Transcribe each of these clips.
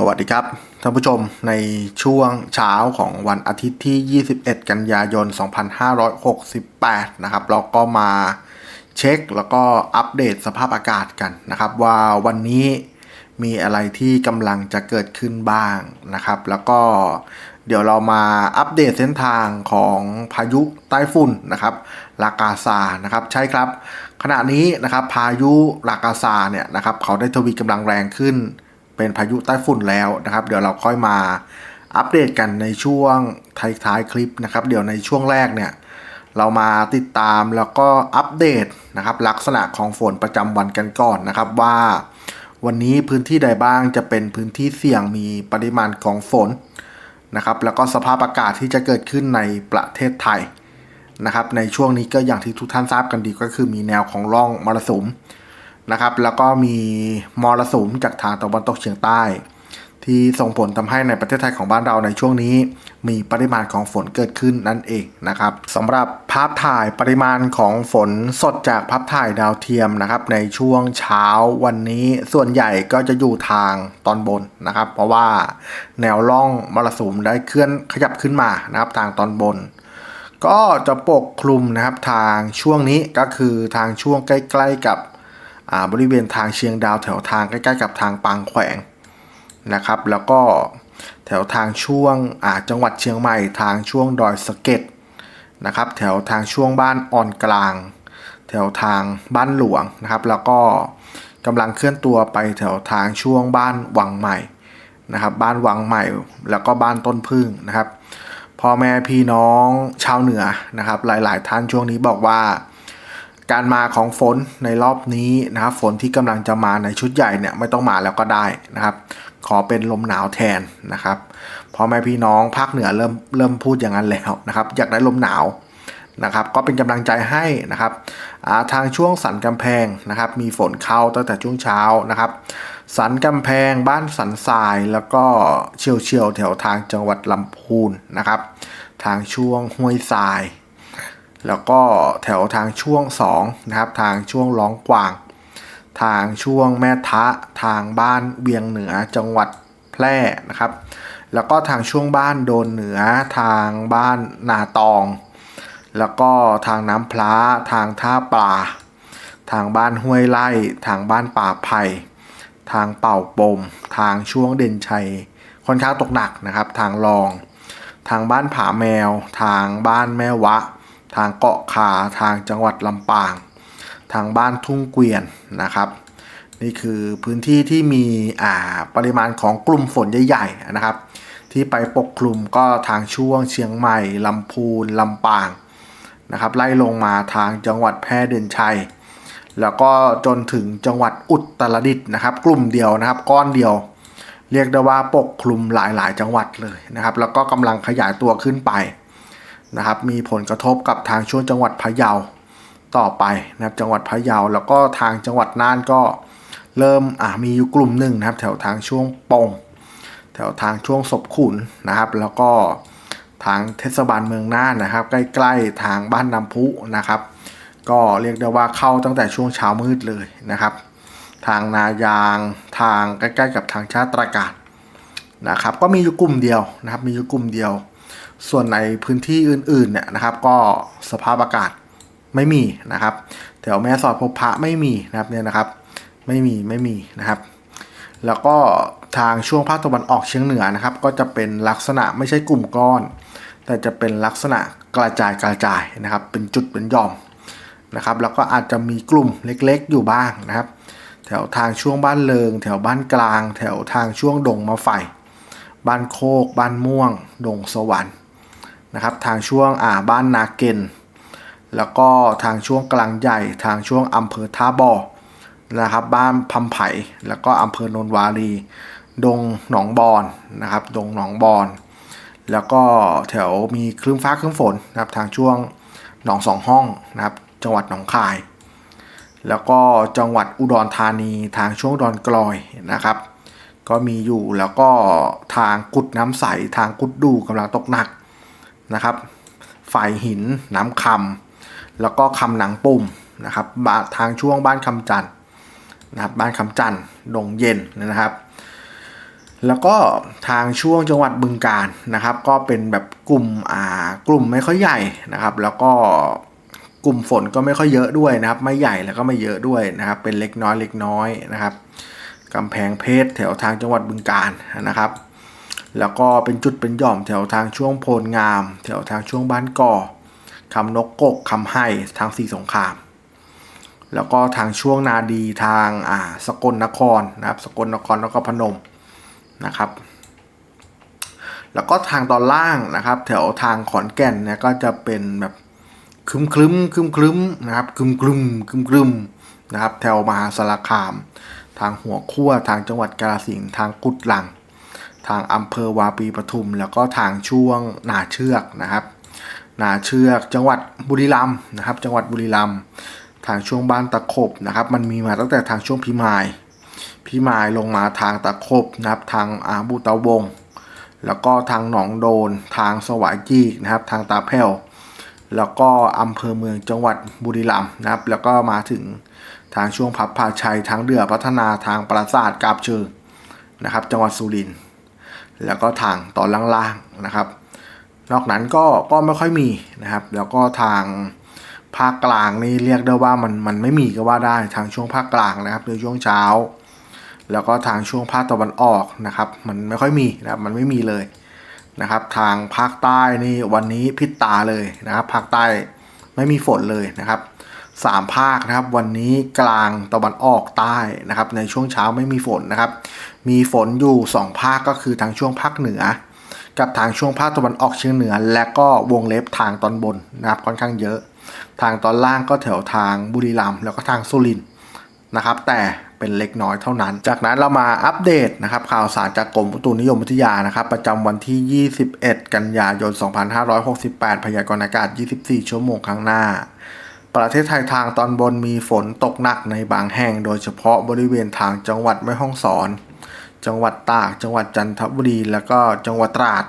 สวัสดีครับท่านผู้ชมในช่วงเช้าของวันอาทิตย์ที่ 21 กันยายน 2568 นะครับ เราก็มาเช็คแล้วก็อัปเดตสภาพอากาศกันนะครับ ว่าวันนี้มีอะไรที่กำลังจะเกิดขึ้นบ้างนะครับ แล้วก็เดี๋ยวเรามาอัปเดตเส้นทางของพายุใต้ฝุ่นนะครับลากาซานะครับใช่ครับ ขณะนี้นะครับพายุลากาซาเนี่ยนะครับเขาได้ทวีกำลังแรงขึ้น เป็นพายุใต้ฝุ่นแล้วนะครับ เดี๋ยวเราค่อยมาอัปเดตกันในช่วงท้ายๆคลิปนะครับ เดี๋ยวในช่วงแรกเนี่ยเรามาติดตามแล้วก็อัปเดตนะครับ ลักษณะของฝนประจำวันกันก่อนนะครับว่าวันนี้พื้นที่ใดบ้างจะเป็นพื้นที่เสี่ยงมีปริมาณของฝนนะครับ แล้วก็สภาพอากาศที่จะเกิดขึ้นในประเทศไทยนะครับ ในช่วงนี้ก็อย่างที่ทุกท่านทราบกันดีก็คือมีแนวของร่องมรสุม นะครับ แล้วก็มีมรสุมจากทางตะวันตกเฉียงใต้ ที่ส่งผลทำให้ในประเทศไทยของบ้านเราในช่วงนี้ มีปริมาณของฝนเกิดขึ้นนั่นเองนะครับสำหรับภาพถ่ายปริมาณของฝนสดจากภาพถ่ายดาวเทียมนะครับ ในช่วงเช้าวันนี้ส่วนใหญ่ก็จะอยู่ทางตอนบนนะครับ เพราะว่าแนวร่องมรสุมได้เคลื่อนขยับขึ้นมานะครับทางตอนบนก็จะปกคลุมนะครับทางช่วงนี้ก็คือทางช่วงใกล้ ๆกับ บริเวณทางเชียงดาวแถวทางใกล้ๆกับทางปางแขวงนะครับ แล้วก็แถวทางช่วงจังหวัดเชียงใหม่ทางช่วงดอยสะเก็ดนะครับ แถวทางช่วงบ้านอ่อนกลาง แถวทางบ้านหลวงนะครับ แล้วก็กำลังเคลื่อนตัวไปแถวทางช่วงบ้านวังใหม่นะครับ บ้านวังใหม่แล้วก็บ้านต้นพึ่งนะครับพ่อแม่พี่น้องชาวเหนือนะครับ หลาย ๆ ท่านช่วงนี้บอกว่า การมาของฝนในรอบนี้นะครับฝนที่กำลังจะมาในชุดใหญ่เนี่ยไม่ต้องมาแล้วก็ได้นะครับ ขอเป็นลมหนาวแทนนะครับพอแม่พี่น้องภาคเหนือเริ่มเริ่มพูดอย่างนั้นแล้วนะครับ อยากได้ลมหนาวนะครับ ก็เป็นกำลังใจให้นะครับทางช่วงสันกำแพงนะครับ มีฝนเข้าตั้งแต่ช่วงเช้านะครับ สันกำแพงบ้านสันทรายแล้วก็เชียวเชียวแถวทางจังหวัดลำพูนนะครับ ทางช่วงห้วยทราย แล้วก็แถวทางช่วง2นะครับทางช่วงร้องกวาง ทางช่วงแม่ทะทางบ้านเบียงเหนือจังหวัดแพร่นะครับ แล้วก็ทางช่วงบ้านโดนเหนือทางบ้านนาตอง แล้วก็ทางน้ำพล้าทางท่าปลา ทางบ้านห้วยไล่ทางบ้านป่าไผ่ทางเป่าปม ทางช่วงเด่นชัยค่อนข้างตกหนักนะครับ ทางรอง ทางบ้านผาแมว ทางบ้านแม่วะ ทางเกาะขาทางจังหวัดลำปาง ทางบ้านทุ่งเกวียนนะครับ นี่คือพื้นที่ที่มีอ่าปริมาณของกลุ่มฝนใหญ่ๆนะครับ ที่ไปปกคลุมก็ทางช่วงเชียงใหม่ลำพูนลำปางนะครับไล่ลงมาทางจังหวัดแพร่เด่นชัย แล้วก็จนถึงจังหวัดอุตรดิตถ์นะครับ กลุ่มเดียวนะครับก้อนเดียว เรียกได้ว่าปกคลุมหลายๆ จังหวัดเลยนะครับ แล้วก็กำลังขยายตัวขึ้นไป นะครับมีผลกระทบกับทางช่วงจังหวัดพะเยาต่อไปนะครับจังหวัดพะเยาแล้วก็ทางจังหวัดน่านก็เริ่มอ่ามีอยู่กลุ่มหนึ่งนะครับแถวทางช่วงปงแถวทางช่วงศพขุนนะครับ แล้วก็ทางเทศบาลเมืองน่านนะครับ ใกล้ๆทางบ้านน้ำพุนะครับ ก็เรียกได้ว่าเข้าตั้งแต่ช่วงเช้ามืดเลยนะครับ ทางนายางทางใกล้ๆกับทางชาติตรากาศนะครับ ก็มีอยู่กลุ่มเดียวนะครับ มีอยู่กลุ่มเดียว ส่วนในพื้นที่อื่นๆเนี่ยนะครับ ก็สภาพอากาศไม่มีนะครับแถวแม่สอดพบพระไม่มีนะครับเนี่ยนะครับ ไม่มีไม่มีนะครับ แล้วก็ทางช่วงภาคตะวันออกเฉียงเหนือนะครับ ก็จะเป็นลักษณะไม่ใช่กลุ่มก้อน แต่จะเป็นลักษณะกระจายกระจายนะครับ เป็นจุดเป็นย่อมนะครับ แล้วก็อาจจะมีกลุ่มเล็กๆ อยู่บ้างนะครับ แถวทางช่วงบ้านเลิง แถวบ้านกลาง แถวทางช่วงดงมะไฟบ้านโคก บ้านม่วง ดงสวรรค์ นะครับทางช่วงอ่าบ้านนาเกนแล้วก็ทางช่วงกลางใหญ่ ทางช่วงอำเภอท่าบ่อนะครับบ้านพัมไผ่แล้วก็อำเภอโนนวารี ดงหนองบอนนะครับดงหนองบอน แล้วก็แถวมีคลื่นฟ้าคลื่นฝนนะครับทางช่วงหนองสองห้องนะครับจังหวัดหนองคาย แล้วก็จังหวัดอุดรธานีทางช่วงดอนกลอยนะครับ ก็มีอยู่แล้วก็ทางกุดน้ำใสทางกุดดูกำลังตกหนัก นะครับ ฝ่ายหินน้ำคำแล้วก็คำหนังปุ่มนะครับทางช่วงบ้านคำจันนะครับบ้านคำจันดงเย็นนะครับ แล้วก็ทางช่วงจังหวัดบึงกาฬนะครับ ก็เป็นแบบกลุ่มอ่ากลุ่มไม่ค่อยใหญ่นะครับ แล้วก็กลุ่มฝนก็ไม่ค่อยเยอะด้วยนะครับ ไม่ใหญ่แล้วก็ไม่เยอะด้วยนะครับ เป็นเล็กน้อยเล็กน้อยนะครับกำแพงเพชรแถวทางจังหวัดบึงกาฬนะครับ แล้วก็เป็นจุดเป็นหย่อมแถวทางช่วงโพลงาม แถวทางช่วงบ้านก่อคำนกกกคำไห่ทางสีสงคราม แล้วก็ทางช่วงนาดีทางอ่าสกลนครนะครับสกลนครแล้วก็พนมนะครับแล้วก็ทางตอนล่างนะครับ แถวทางขอนแก่นเนี่ยก็จะเป็นแบบครึมครึมครึมครึมนะครับครึมครึมครึมครึมนะครับ แถวมหาสารคาม ทางหัวขั้วทางจังหวัดกาฬสินธุ์ทางกุดลัง ทางอำเภอวาปีปทุม แล้วก็ทางช่วงนาเชือกนะครับ นาเชือกจังหวัดบุรีรัมย์นะครับ จังหวัดบุรีรัมย์ทางช่วงบ้านตะขบนะครับ มันมีมาตั้งแต่ทางช่วงพิมายพิมายลงมาทางตะขบนะครับ ทางอาบุตะวง แล้วก็ทางหนองโดน ทางสวายจีกนะครับ ทางตาแพ้วแล้วก็อำเภอเมืองจังหวัดบุรีรัมย์นะครับ แล้วก็มาถึงทางช่วงพับพาชัยทางเดือพัฒนาทางปราสาทกาบเชิงนะครับ จังหวัดสุรินทร์ แล้วก็ทางตอนล่างๆนะครับ นอกนั้นก็ก็ไม่ค่อยมีนะครับ แล้วก็ทางภาคกลางนี่เรียกได้ว่ามันมันไม่มีก็ว่าได้ทางช่วงภาคกลางนะครับในช่วงเช้า แล้วก็ทางช่วงภาคตะวันออกนะครับ มันไม่ค่อยมีนะครับมันไม่มีเลยนะครับ ทางภาคใต้นี่วันนี้พิษตาเลยนะครับ ภาคใต้ไม่มีฝนเลยนะครับ สามภาคนะครับ วันนี้กลางตะวันออกใต้นะครับ ในช่วงเช้าไม่มีฝนนะครับ มีฝนอยู่ 2 ภาคก็คือทางช่วงภาคเหนือ กับทางช่วงภาคตะวันออกเฉียงเหนือ และก็วงเล็บทางตอนบนนะครับค่อนข้างเยอะ ทางตอนล่างก็แถวทางบุรีรัมย์แล้วก็ทางสุรินทร์นะครับ แต่เป็นเล็กน้อยเท่านั้น จากนั้นเรามาอัปเดตนะครับข่าวสารจากกรมอุตุนิยมวิทยานะครับ ประจำวันที่ 21 กันยายน 2568 พยากรณ์อากาศ 24 ชั่วโมงข้างหน้า ประเทศไทยทางตอนบนมีฝนตกหนักในบางแห่ง โดยเฉพาะบริเวณทางจังหวัดแม่ฮ่องสอน จังหวัดตาก จังหวัดจันทบุรี และก็จังหวัดตราด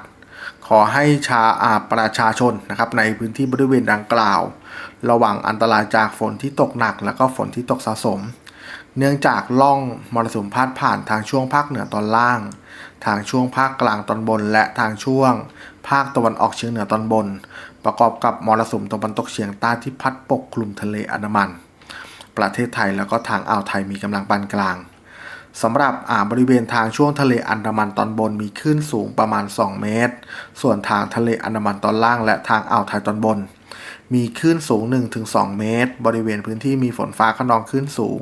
ขอให้ชาอาประชาชนนะครับในพื้นที่บริเวณดังกล่าว ระวังอันตรายจากฝนที่ตกหนัก และก็ฝนที่ตกสะสม เนื่องจากล่องมรสุมพาดผ่านทางช่วงภาคเหนือตอนล่าง ทางช่วงภาคกลางตอนบน และทางช่วง ภาคตะวันออกเฉียงเหนือตอนบน ประกอบกับมรสุมตะวันตกเฉียงใต้ที่พัดปกคลุมทะเลอันดามัน ประเทศไทยแล้วก็ทางอ่าวไทยมีกำลังปานกลางสำหรับอ่าบริเวณทางช่วงทะเลอันดามันตอนบนมีคลื่นสูงประมาณ 2 เมตร ส่วนทางทะเลอันดามันตอนล่างและทางอ่าวไทยตอนบน มีคลื่นสูง 1-2 เมตร บริเวณพื้นที่มีฝนฟ้าขนองคลื่นสูง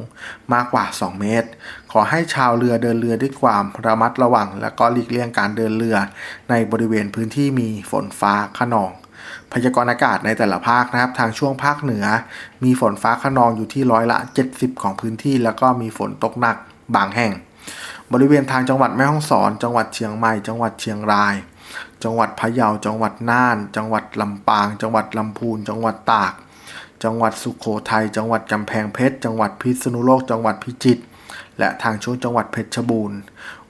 มากกว่า 2 เมตร ขอให้ชาวเรือเดินเรือด้วยความระมัดระวัง และก็หลีกเลี่ยงการเดินเรือ ในบริเวณพื้นที่มีฝนฟ้าขนองพยากรณ์อากาศในแต่ละภาคนะครับ ทางช่วงภาคเหนือ มีฝนฟ้าขนองอยู่ที่ร้อยละ 70 ของพื้นที่ แล้วก็มีฝนตกหนักบางแห่ง บริเวณทางจังหวัดแม่ฮ่องสอน จังหวัดเชียงใหม่ จังหวัดเชียงราย จังหวัดพะเยา จังหวัดน่าน จังหวัดลำปาง จังหวัดลำพูน จังหวัดตาก จังหวัดสุโขทัย จังหวัดกำแพงเพชร จังหวัดพิษณุโลก จังหวัดพิจิตร และทางช่วงจังหวัดเพชรบูรณ์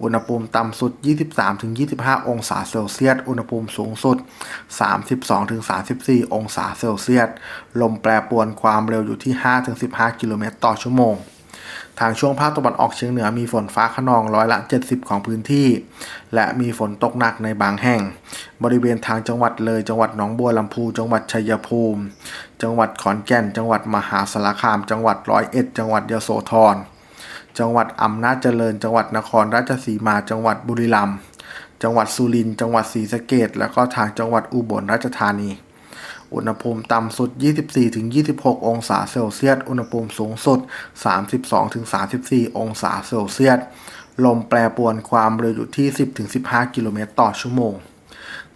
อุณหภูมิต่ำสุด 23-25 องศาเซลเซียส อุณหภูมิสูงสุด 32-34 องศาเซลเซียส ลมแปรปรวนความเร็วอยู่ที่ 5-15 กิโลเมตรต่อชั่วโมง ทางช่วงภาคตะวันออกเฉียงเหนือมีฝนฟ้าขนองร้อยละ 70 ของพื้นที่ และมีฝนตกหนักในบางแห่ง บริเวณทางจังหวัดเลย จังหวัดหนองบัวลำพู จังหวัดชัยภูมิ จังหวัดขอนแก่น จังหวัดมหาสารคาม จังหวัดร้อยเอ็ด จังหวัดยโสธร จังหวัดอำนาจเจริญ จังหวัดนครราชสีมา จังหวัดบุรีรัมย์ จังหวัดสุรินทร์ จังหวัดศรีสะเกษแล้วก็ทางจังหวัดอุบลราชธานี อุณหภูมิต่ำสุด 24-26 องศาเซลเซียส อุณหภูมิสูงสุด 32-34 องศาเซลเซียส ลมแปรปรวนความเร็วอยู่ที่ 10-15 กิโลเมตรต่อชั่วโมง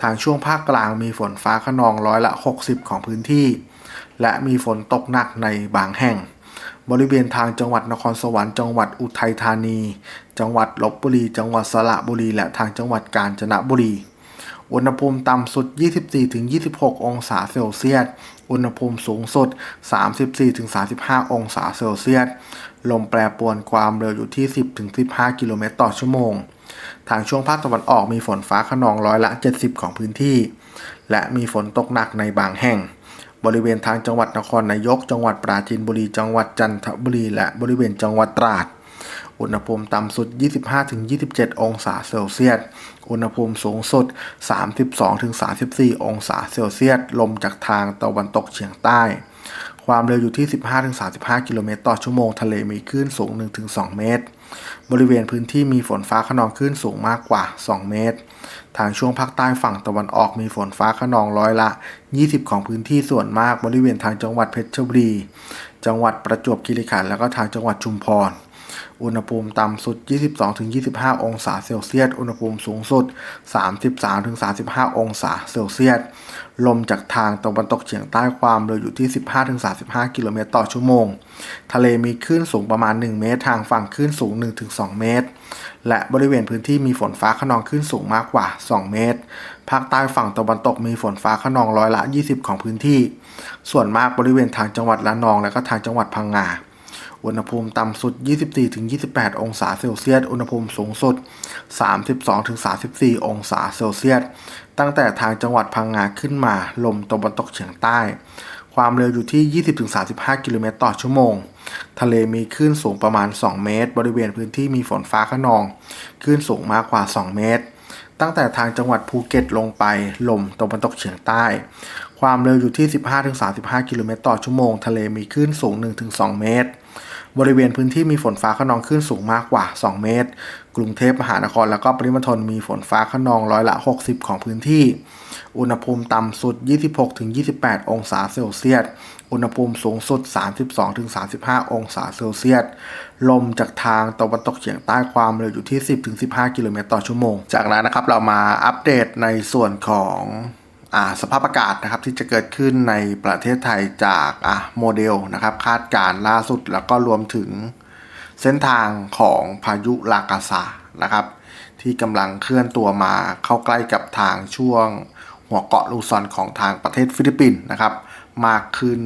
ทางช่วงภาคกลางมีฝนฟ้าขนองร้อยละ 60 ของพื้นที่ และมีฝนตกหนักในบางแห่ง บริเวณทางจังหวัดนครสวรรค์ จังหวัดอุทัยธานี จังหวัดลบบุรี จังหวัดสระบุรี และทางจังหวัดกาญจนบุรี อุณหภูมิต่ำสุด 24-26 องศาเซลเซียส อุณหภูมิสูงสุด 34-35 องศาเซลเซียส ลมแปรปรวนความเร็วอยู่ที่ 10-15 กิโลเมตรต่อชั่วโมง ทางช่วงภาคตะวันออกมีฝนฟ้าขนองร้อยละ 70 ของพื้นที่ และมีฝนตกหนักในบางแห่ง บริเวณทางจังหวัดนครนายก จังหวัดปราจีนบุรี จังหวัดจันทบุรี และบริเวณจังหวัดตราดอุณหภูมิต่ำสุด 25-27 องศาเซลเซียส อุณหภูมิสูงสุด 32-34 องศาเซลเซียส ลมจากทางตะวันตกเฉียงใต้ ความเร็วอยู่ที่ 15-35 กิโลเมตรต่อชั่วโมง ทะเลมีคลื่นสูง 1-2 เมตร บริเวณพื้นที่มีฝนฟ้าขนองคลื่นสูงมากกว่า 2 เมตร ทางช่วงภาคใต้ฝั่งตะวันออกมีฝนฟ้าขนองร้อยละ 20 ของพื้นที่ส่วนมาก บริเวณทางจังหวัดเพชรบุรี จังหวัดประจวบคีรีขันธ์ แล้วก็ทางจังหวัดชุมพร อุณหภูมิต่ำสุด 22-25 องศาเซลเซียส อุณหภูมิสูงสุด 33-35 องศาเซลเซียส ลมจากทางตะวันตกเฉียงใต้ความเร็วอยู่ที่ 15-35 กิโลเมตรต่อชั่วโมง ทะเลมีคลื่นสูงประมาณ 1 เมตร ทางฝั่งคลื่นสูง 1-2 เมตร และบริเวณพื้นที่มีฝนฟ้าขนองคลื่นสูงมากกว่า 2 เมตร ภาคใต้ฝั่งตะวันตกมีฝนฟ้าขนองร้อยละ 20 ของพื้นที่ ส่วนมากบริเวณทางจังหวัดละนองและก็ทางจังหวัดพังงา อุณหภูมิต่ำสุด 24-28 องศาเซลเซียส อุณหภูมิสูงสุด 32-34 องศาเซลเซียส ตั้งแต่ทางจังหวัดพังงาขึ้นมา ลมตะวันตกเฉียงใต้ ความเร็วอยู่ที่ 20-35 กิโลเมตรต่อชั่วโมง ทะเลมีคลื่นสูงประมาณ 2 เมตร บริเวณพื้นที่มีฝนฟ้าขนอง คลื่นสูงมากกว่า 2 เมตร ตั้งแต่ทางจังหวัดภูเก็ตลงไป ลมตะวันตกเฉียงใต้ความเร็วอยู่ที่ 15-35 กิโลเมตรต่อชั่วโมง ทะเลมีคลื่นสูง 1-2 เมตร บริเวณพื้นที่มีฝนฟ้าขนองคลื่นสูงมากกว่า 2 เมตร กรุงเทพมหานครแล้วก็ปริมณฑลมีฝนฟ้าขนองร้อยละ 60 ของพื้นที่ อุณหภูมิต่ำสุด 26-28 องศาเซลเซียส อุณหภูมิสูงสุด 32-35 องศาเซลเซียส ลมจากทางตะวันตกเฉียงใต้ความเร็วอยู่ที่ 10-15 กิโลเมตรต่อชั่วโมง จากนั้นนะครับเรามาอัปเดตในส่วนของ สภาพอากาศนะครับที่จะเกิดขึ้นในประเทศไทยจากโมเดลนะครับคาดการณ์ล่าสุดแล้วก็รวมถึงเส้นทางของพายุลากาซานะครับ ที่กำลังเคลื่อนตัวมาเข้าใกล้กับทางช่วงหัวเกาะลูซอนของทางประเทศฟิลิปปินส์นะครับ มากขึ้น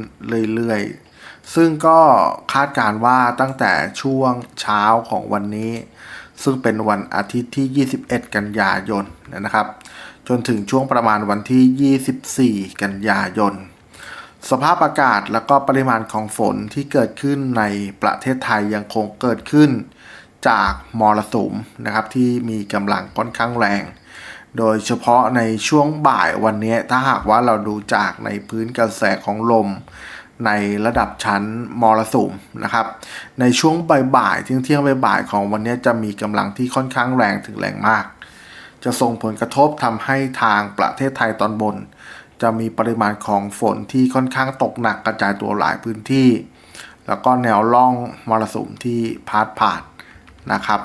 เรื่อยๆ ซึ่งก็คาดการณ์ว่าตั้งแต่ช่วงเช้าของวันนี้ ซึ่งเป็นวันอาทิตย์ที่ 21 กันยายนนะครับ จนถึงช่วงประมาณวันที่ 24 กันยายน สภาพอากาศแล้วก็ปริมาณของฝนที่เกิดขึ้นในประเทศไทยยังคงเกิดขึ้นจากมรสุมนะครับที่มีกำลังค่อนข้างแรง โดยเฉพาะในช่วงบ่ายวันนี้ถ้าหากว่าเราดูจากในพื้นกระแสของลมในระดับชั้นมรสุมนะครับ ในช่วงบ่ายๆเที่ยงเที่ยงบ่ายๆของวันนี้จะมีกำลังที่ค่อนข้างแรงถึงแรงมาก จะส่งผลกระทบทำให้ทางประเทศไทยตอนบน จะมีปริมาณของฝนที่ค่อนข้างตกหนักกระจายตัวหลายพื้นที่ แล้วก็แนวร่องมรสุมที่พาดผ่านนะครับ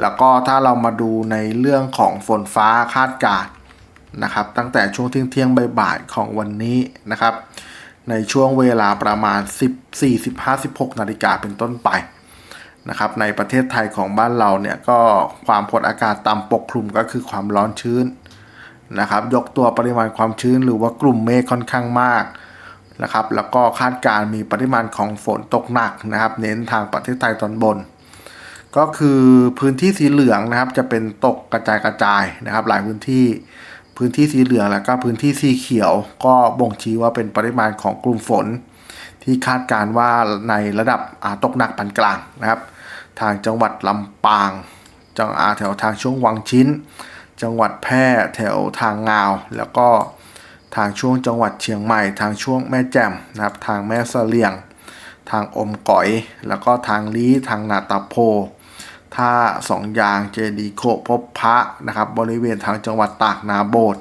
แล้วก็ถ้าเรามาดูในเรื่องของฝนฟ้าคาดการณ์นะครับ ตั้งแต่ช่วงเที่ยงเที่ยงบ่ายของวันนี้นะครับ ในช่วงเวลาประมาณ10 40 56นาฬิกาเป็นต้นไป นะครับในประเทศไทยของบ้านเราเนี่ยก็ความกดอากาศต่ำปกคลุมก็คือความร้อนชื้นนะครับยกตัวปริมาณความชื้นหรือว่ากลุ่มเมฆค่อนข้างมากนะครับแล้วก็คาดการมีปริมาณของฝนตกหนักนะครับ เน้นทางประเทศไทยตอนบน ก็คือพื้นที่สีเหลืองนะครับจะเป็นตกกระจายกระจายนะครับ หลายพื้นที่พื้นที่สีเหลืองแล้วก็พื้นที่สีเขียว ก็บ่งชี้ว่าเป็นปริมาณของกลุ่มฝน ที่คาดการว่าในระดับตกหนักปานกลางนะครับ ทางจังหวัดลำปาง จังอาแถวทางช่วงวังชิ้น จังหวัดแพร่แถวทางงาว แล้วก็ทางช่วงจังหวัดเชียงใหม่ ทางช่วงแม่แจ่มนะครับ ทางแม่เสลียง ทางอมก๋อย แล้วก็ทางลี้ทางนาตาโพ ท่าสองยางเจดีโคพบพระนะครับ บริเวณทางจังหวัดตากนาโบด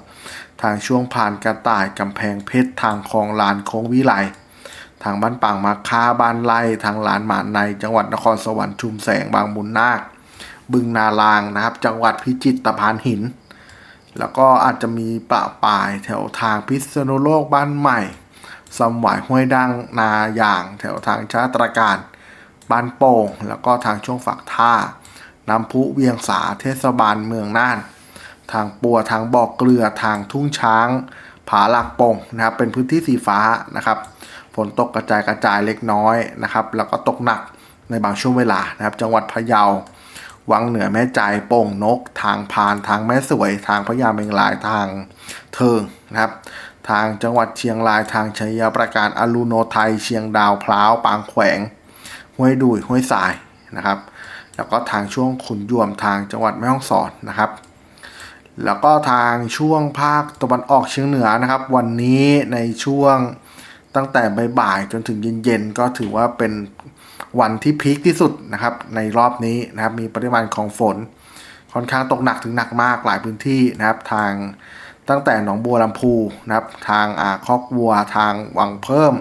ทางช่วงผ่านกระต่ายกำแพงเพชร ทางคลองลานโค้งวิไล ทางบ้านปางมาคาบ้านไร่ทางลานหมานใน จังหวัดนครสวรรค์ชุมแสงบางมุนนาค บึงนาลางนะครับ จังหวัดพิจิตรตะพานหิน แล้วก็อาจจะมีปะป่ายแถวทางพิษณุโลกบ้านใหม่สมหวายห้วยดังนาอย่างแถวทางชาตรการบ้านโป่ง แล้วก็ทางช่วงฝักท่าน้ำพุเวียงสาเทศบาลเมืองน่าน ทางปัวทางบอกเกลือทางทุ่งช้าง ผาหลักโป่งนะครับเป็นพื้นที่สีฟ้านะครับ ฝนตกกระจายกระจายเล็กน้อยนะครับ แล้วก็ตกหนักในบางช่วงเวลานะครับ จังหวัดพะเยา วังเหนือแม่ใจโป่งนก ทางพาน ทางแม่สวย ทางพญาเมงลาย ทางเทิงนะครับ ทางจังหวัดเชียงราย ทางชัยประการอลูโนไทย เชียงดาวพร้าว ปางแขวง ห้วยดุยห้วยสายนะครับ แล้วก็ทางช่วงขุนยวม ทางจังหวัดแม่ฮ่องสอนนะครับแล้วก็ทางช่วงภาคตะวันออกเฉียงเหนือนะครับ วันนี้ในช่วง ตั้งแต่บ่ายๆจนถึงเย็นๆ ก็ถือว่าเป็นวันที่พีคที่สุดนะครับในรอบนี้นะครับมีปริมาณของฝน ค่อนข้างตกหนักถึงหนักมากหลายพื้นที่นะครับทางตั้งแต่หนองบัวลำพูนะครับทางอาคอกวัวทางวังเพิ่ม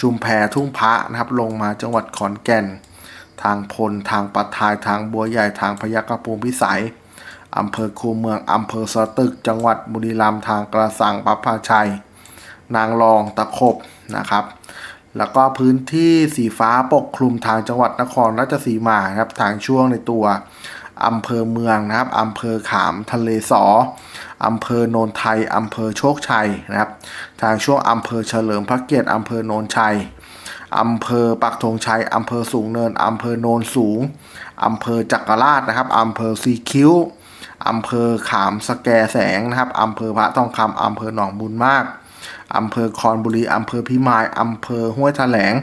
ชุมแพทุ่งพระนะครับลงมาจังหวัดขอนแก่น ทางพลทางปัทายทางบัวใหญ่ทางพยัคฆภูมิพิสัยอำเภอคูเมืองอำเภอสตึก จังหวัดบุรีรัมย์ทางกระสังปัพพาชัย นางรองตะขบนะครับ แล้วก็พื้นที่สีฟ้าปกคลุมทางจังหวัดนครราชสีมาครับทางช่วงในตัวอำเภอเมืองนะครับอำเภอขามทะเลสออำเภอโนนไทยอำเภอโชคชัยนะครับ ทางช่วงอำเภอเฉลิมพระเกียรติอำเภอโนนชัยอำเภอปักธงชัยอำเภอสูงเนินอำเภอโนนสูงอำเภอจักรราชนะครับอำเภอสีคิ้วอำเภอขามสแกแสงนะครับอำเภอพระทองคำอำเภอหนองบุญมาก อำเภอคอนบุรีอำเภอพิมายอำเภอห้วยแถลง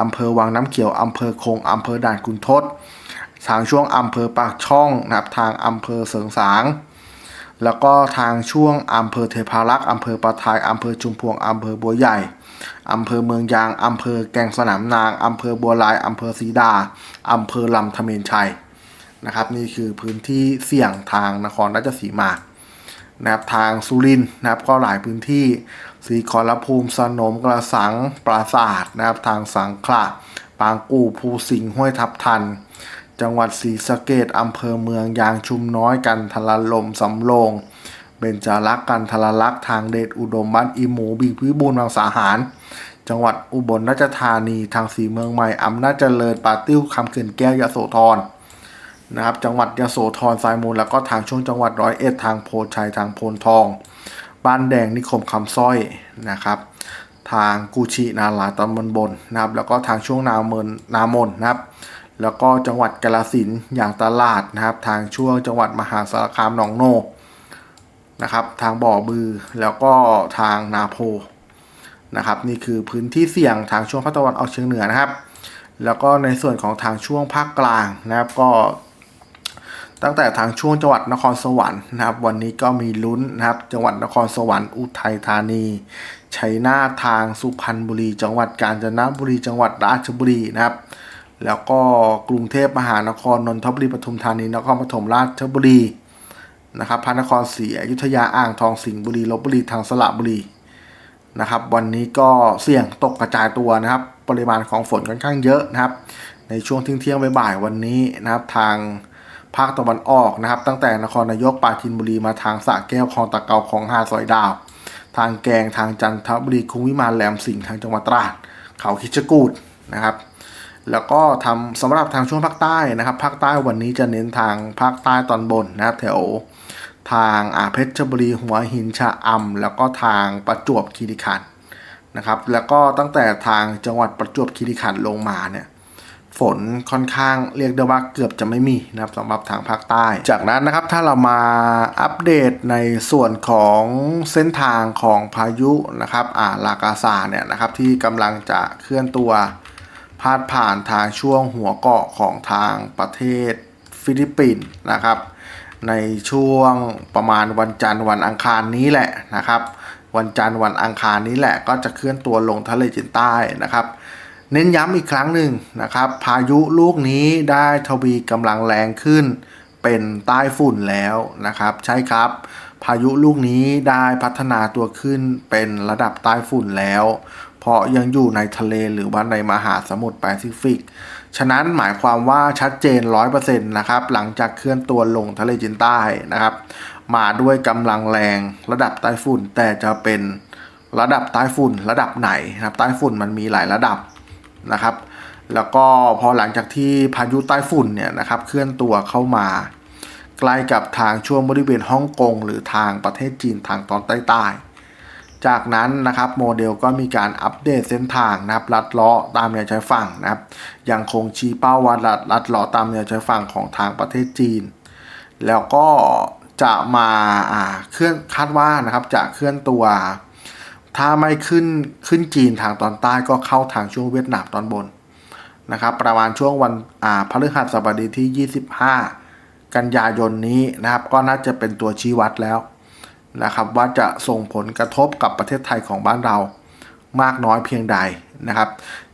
อำเภอวังน้ำเขียวอำเภอคงอำเภอด่านคุณทศทางช่วงอำเภอปากช่องนะครับทางอำเภอเสริงสาง แล้วก็ทางช่วงอำเภอเทพารักษ์อำเภอปะทายอำเภอชุมพวงอำเภอบัวใหญ่อำเภอเมืองยางอำเภอแกงสนามนางอำเภอบัวลายอำเภอศรีดาอำเภอลำธเมนชัยนะครับ นี่คือพื้นที่เสี่ยงทางนครราชสีมานะครับทางสุรินทร์นะครับก็หลายพื้นที่ สีขอรภูมิสนมกระสังปราศาสตร์นะครับทางสังขละปางกู่ภูสิงห้วยทับทัน จังหวัดศรีสะเกดอำเภอเมืองยางชุมน้อยกันทละลมสำโรงเบญจารักษ์กันทละลักษ์ทางเดชอุดมบ้านอีหมูบิงพิบูลบางสาหาร จังหวัดอุบลราชธานีทางสีเมืองใหม่อำนาจเจริญปาติ้วคำเขื่อนแก้วยโสธรนะครับจังหวัดยโสธรสายมูลแล้วก็ทางช่วงจังหวัดร้อยเอ็ดทางโพชัยทางโพนทอง บ้านแดงนิคมคำสร้อยนะครับทางกุชินาลาตำบลบนนะครับ แล้วก็ทางช่วงนามนนามนนะครับ แล้วก็จังหวัดกาฬสินอย่างตลาดนะครับ ทางช่วงจังหวัดมหาสารคามหนองโนนะครับ ทางบ่อบือแล้วก็ทางนาโพนะครับ นี่คือพื้นที่เสี่ยงทางช่วงภาคตะวันออกเฉียงเหนือนะครับ แล้วก็ในส่วนของทางช่วงภาคกลางนะครับ ก็ ตั้งแต่ทางช่วงจังหวัดนครสวรรค์นะครับ วันนี้ก็มีลุ้นนะครับ จังหวัดนครสวรรค์อุทัยธานีชัยนาททางสุพรรณบุรี จังหวัดกาญจนบุรี จังหวัดราชบุรีนะครับ แล้วก็กรุงเทพมหานครนนทบุรีปทุมธานีนครปฐมราชบุรีนะครับพระนครศรีอยุธยาอ่างทองสิงห์บุรีลบบุรีทางสระบุรีนะครับ วันนี้ก็เสี่ยงตกกระจายตัวนะครับ ปริมาณของฝนค่อนข้างเยอะนะครับ ในช่วงเที่ยงๆบ่ายๆวันนี้นะครับทาง ภาคตะวันออกนะครับ ตั้งแต่นครนายกปราจีนบุรีมาทางสระแก้วคลองตะเกาของหาดสอยดาว ทางแกงทางจันทบุรีคุ้งวิมานแหลมสิงห์ทางจังหวัดตราดเขาคิชกูดนะครับ แล้วก็ทำสำหรับทางช่วงภาคใต้นะครับภาคใต้วันนี้จะเน้นทางภาคใต้ตอนบนนะครับแถวทางอาเพชรบุรีหัวหินชะอำแล้วก็ทางประจวบคีรีขันธ์นะครับ แล้วก็ตั้งแต่ทางจังหวัดประจวบคีรีขันธ์ลงมาเนี่ย ฝนค่อนข้างเรียกได้ว่าเกือบจะไม่มีนะครับสำหรับทางภาคใต้ จากนั้นนะครับถ้าเรามาอัปเดตในส่วนของเส้นทางของพายุนะครับอ่าลากาซาเนี่ยนะครับที่กำลังจะเคลื่อนตัวพาดผ่านทางช่วงหัวเกาะของทางประเทศฟิลิปปินส์นะครับ ในช่วงประมาณวันจันทร์วันอังคารนี้แหละนะครับ วันจันทร์วันอังคารนี้แหละก็จะเคลื่อนตัวลงทะเลจีนใต้นะครับ เน้นย้ำอีกครั้งหนึ่งนะครับ พายุลูกนี้ได้ทวีกำลังแรงขึ้น เป็นใต้ฝุ่นแล้วนะครับ ใช่ครับ พายุลูกนี้ได้พัฒนาตัวขึ้นเป็นระดับใต้ฝุ่นแล้ว เพราะยังอยู่ในทะเลหรือว่าในมหาสมุทรแปซิฟิก ฉะนั้นหมายความว่าชัดเจน 100%นะครับ หลังจากเคลื่อนตัวลงทะเลจีนใต้นะครับ มาด้วยกำลังแรงระดับใต้ฝุ่นแต่จะเป็นระดับใต้ฝุ่นระดับไหนนะครับ ใต้ฝุ่นมันมีหลายระดับ นะครับ แล้วก็พอหลังจากที่พายุใต้ฝุ่นเนี่ยนะครับเคลื่อนตัวเข้ามา ใกล้กับทางช่วงบริเวณฮ่องกงหรือทางประเทศจีนทางตอนใต้ใต้จากนั้นนะครับโมเดลก็มีการอัปเดตเส้นทางนะครับลัดเลาะตามแนวชายฝั่งนะครับยังคงชี้เป้าว่าลัดลัดเลาะตามแนวชายฝั่งของทางประเทศจีน แล้วก็จะมาเคลื่อนคาดว่านะครับจะเคลื่อนตัว ถ้าไม่ขึ้นขึ้นจีนทางตอนใต้ก็เข้าทางช่วงเวียดนามตอนบนนะครับ ประมาณช่วงวันอ่าพฤหัสบดีที่ 25 กันยายนนี้นะครับ ก็น่าจะเป็นตัวชี้วัดแล้วนะครับ ว่าจะส่งผลกระทบกับประเทศไทยของบ้านเรามากน้อยเพียงใดนะครับ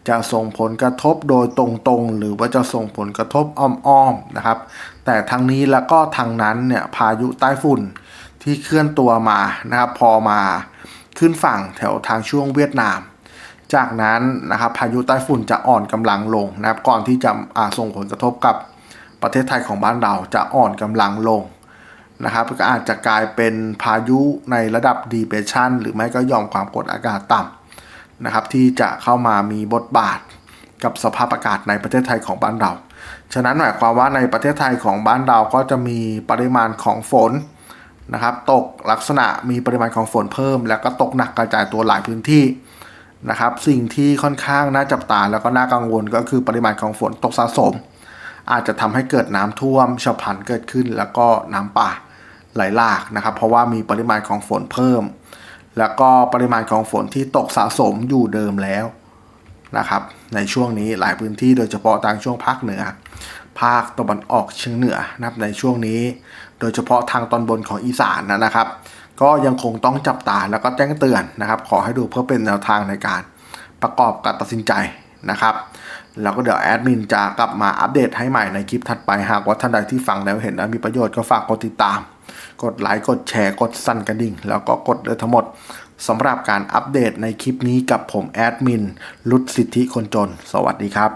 จะส่งผลกระทบโดยตรงๆ หรือว่าจะส่งผลกระทบอ้อมๆนะครับ แต่ทางนี้แล้วก็ทางนั้นเนี่ยพายุใต้ฝุ่นที่เคลื่อนตัวมานะครับพอมา ขึ้นฝั่งแถวทางช่วงเวียดนาม จากนั้นนะครับพายุใต้ฝุ่นจะอ่อนกำลังลงนะครับก่อนที่จะอาส่งผลกระทบกับประเทศไทยของบ้านเราจะอ่อนกำลังลงนะครับก็อาจจะกลายเป็นพายุในระดับ depression หรือไม่ก็ยอมความกดอากาศต่ำนะครับที่จะเข้ามามีบทบาทกับสภาพอากาศในประเทศไทยของบ้านเรา ฉะนั้นหมายความว่าในประเทศไทยของบ้านเราก็จะมีปริมาณของฝน นะครับตกลักษณะมีปริมาณของฝนเพิ่ม แล้วก็ตกหนักกระจายตัวหลายพื้นที่นะครับสิ่งที่ค่อนข้างน่าจับตาแล้วก็น่ากังวลก็คือปริมาณของฝนตกสะสม อาจจะทำให้เกิดน้ำท่วมฉับพลันเกิดขึ้น แล้วก็น้ำป่าไหลหลากนะครับเพราะว่ามีปริมาณของฝนเพิ่ม แล้วก็ปริมาณของฝนที่ตกสะสมอยู่เดิมแล้วนะครับในช่วงนี้หลายพื้นที่โดยเฉพาะทางช่วงภาคเหนือ ภาคตะวันออกเฉียงเหนือนะครับในช่วงนี้ โดยเฉพาะทางตอนบนของอีสานนะครับ ก็ยังคงต้องจับตาแล้วก็แจ้งเตือนนะครับ ขอให้ดูเพื่อเป็นแนวทางในการประกอบการตัดสินใจนะครับแล้วก็เดี๋ยวแอดมินจะกลับมาอัปเดตให้ใหม่ในคลิปถัดไปหากว่าท่านใดที่ฟังแล้วเห็นแล้วมีประโยชน์ก็ฝากกดติดตาม กดไลค์กดแชร์กดสั่นกระดิ่ง แล้วก็กดเลยทั้งหมดสำหรับการอัปเดตในคลิปนี้กับผมแอดมินลุดสิทธิคนจน สวัสดีครับ